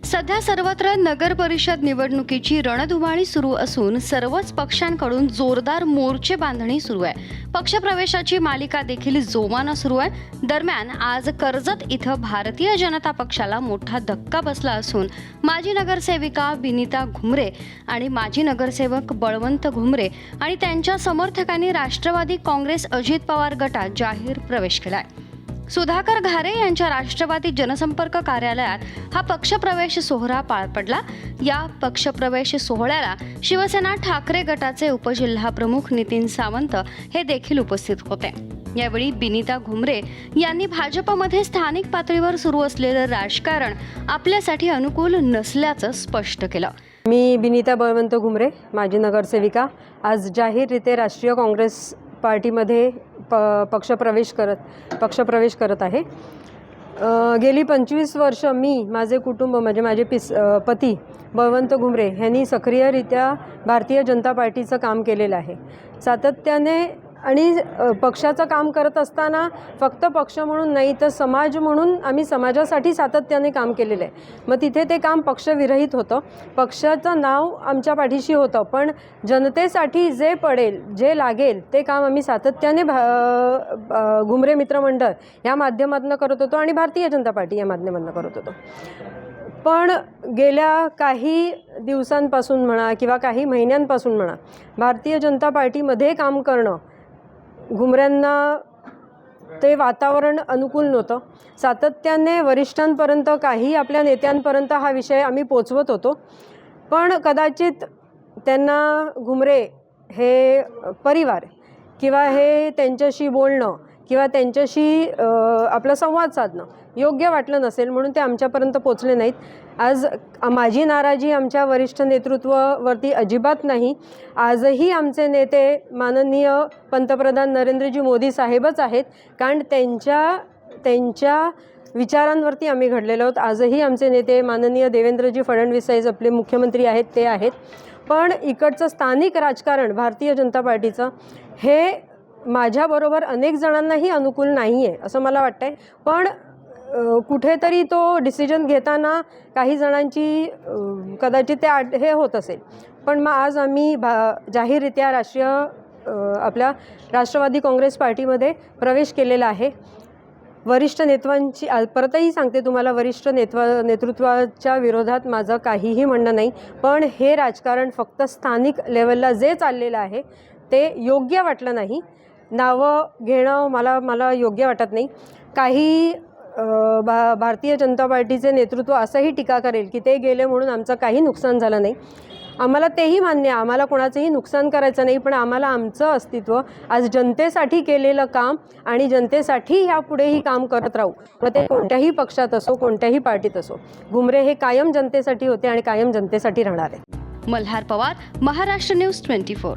सध्या सर्वत्र नगर परिषद निवडणुकीची रणधुमाळी सुरू असून सर्वच पक्षांकडून जोरदार मोर्चे बांधणी सुरू आहे. पक्षप्रवेशाची मालिका देखील जोमानं सुरू आहे. दरम्यान आज कर्जत इथं भारतीय जनता पक्षाला मोठा धक्का बसला असून माजी नगरसेविका विनिता घुमरे आणि माजी नगरसेवक बळवंत घुमरे आणि त्यांच्या समर्थकांनी राष्ट्रवादी काँग्रेस अजित पवार गटात जाहीर प्रवेश केला आहे सुधाकर घारे यांच्या राष्ट्रवादी जनसंपर्क कार्यालयात हा पक्षप्रवेश सोहळा पार पडला. या पक्षप्रवेश सोहळ्याला शिवसेना ठाकरे गटाचे उपजिल्हाप्रमुख नितीन सावंत हे देखील उपस्थित होते. यावेळी बिनिता घुमरे यांनी भाजपमध्ये स्थानिक पातळीवर सुरू असलेलं राजकारण आपल्यासाठी अनुकूल नसल्याचं स्पष्ट केलं. मी बिनिता बळवंत घुमरे माजी नगरसेविका. आज जाहीररीत्या राष्ट्रीय काँग्रेस पार्टीमध्ये प पक्षप्रवेश करत पक्षप्रवेश करत आहे. गेली पंचवीस वर्ष मी माझे कुटुंब म्हणजे माझे पिस पती बळवंत घुमरे यांनी सक्रियरित्या भारतीय जनता पार्टीचं काम केलेलं आहे. सातत्याने आणि पक्षाचं काम करत असताना फक्त पक्ष म्हणून नाही तर समाज म्हणून आम्ही समाजासाठी सातत्याने काम केलेलं आहे. मग तिथे ते काम पक्षविरहित होतं. पक्षाचं नाव आमच्या पाठीशी होतं. पण जनतेसाठी जे पडेल जे लागेल ते काम आम्ही सातत्याने भा घुमरे मित्रमंडळ या माध्यमातून करत होतो आणि भारतीय जनता पार्टी या माध्यमातून करत होतो. पण गेल्या काही दिवसांपासून म्हणा किंवा काही महिन्यांपासून म्हणा भारतीय जनता पार्टीमध्ये काम करणं घुमऱ्यांना ते वातावरण अनुकूल नव्हतं. सातत्याने वरिष्ठांपर्यंत काही आपल्या नेत्यांपर्यंत हा विषय आम्ही पोचवत होतो. पण कदाचित त्यांना घुमरे हे परिवार किंवा हे त्यांच्याशी बोलणं किंवा त्यांच्याशी आपला संवाद साधणं योग्य वाटलं नसेल म्हणून ते आमच्यापर्यंत पोचले नाहीत. आज माझी नाराजी आमच्या वरिष्ठ नेतृत्वावरती अजिबात नाही. आजही आमचे नेते माननीय पंतप्रधान नरेंद्रजी मोदी साहेबच आहेत. कारण त्यांच्या त्यांच्या विचारांवरती आम्ही घडलेलो आहोत. आजही आमचे नेते माननीय देवेंद्रजी फडणवीस साहेब आपले मुख्यमंत्री आहेत ते आहेत. पण इकडचं स्थानिक राजकारण भारतीय जनता पार्टीचं हे माझ्याबरोबर अनेक जणांनाही अनुकूल नाही आहे असं मला वाटतं आहे पण कुठेतरी तो डिसिजन घेताना काही जणांची कदाचित ते आड हे होत असेल. पण मग आज आम्ही भा जाहीररित्या राष्ट्रीय आपल्या राष्ट्रवादी काँग्रेस पार्टीमध्ये प्रवेश केलेला आहे. वरिष्ठ नेत्वांची परतही सांगते तुम्हाला वरिष्ठ नेत्वा नेतृत्वाच्या विरोधात माझं काहीही म्हणणं नाही. पण हे राजकारण फक्त स्थानिक लेवलला जे चाललेलं आहे ते योग्य वाटलं नाही. नावं घेणं मला मला योग्य वाटत नाही. काही भा भारतीय जनता पार्टीचे नेतृत्व असंही टीका करेल की ते गेले म्हणून आमचं काही नुकसान झालं नाही. आम्हाला तेही मान्य आहे आम्हाला कोणाचंही नुकसान करायचं नाही पण आम्हाला आमचं अस्तित्व आज जनतेसाठी केलेलं काम आणि जनतेसाठी ह्यापुढेही काम करत राहू. मग ते कोणत्याही पक्षात असो कोणत्याही पार्टीत असो घुमरे हे कायम जनतेसाठी होते आणि कायम जनतेसाठी राहणार आहे. Malhar Pawar Maharashtra news twenty four.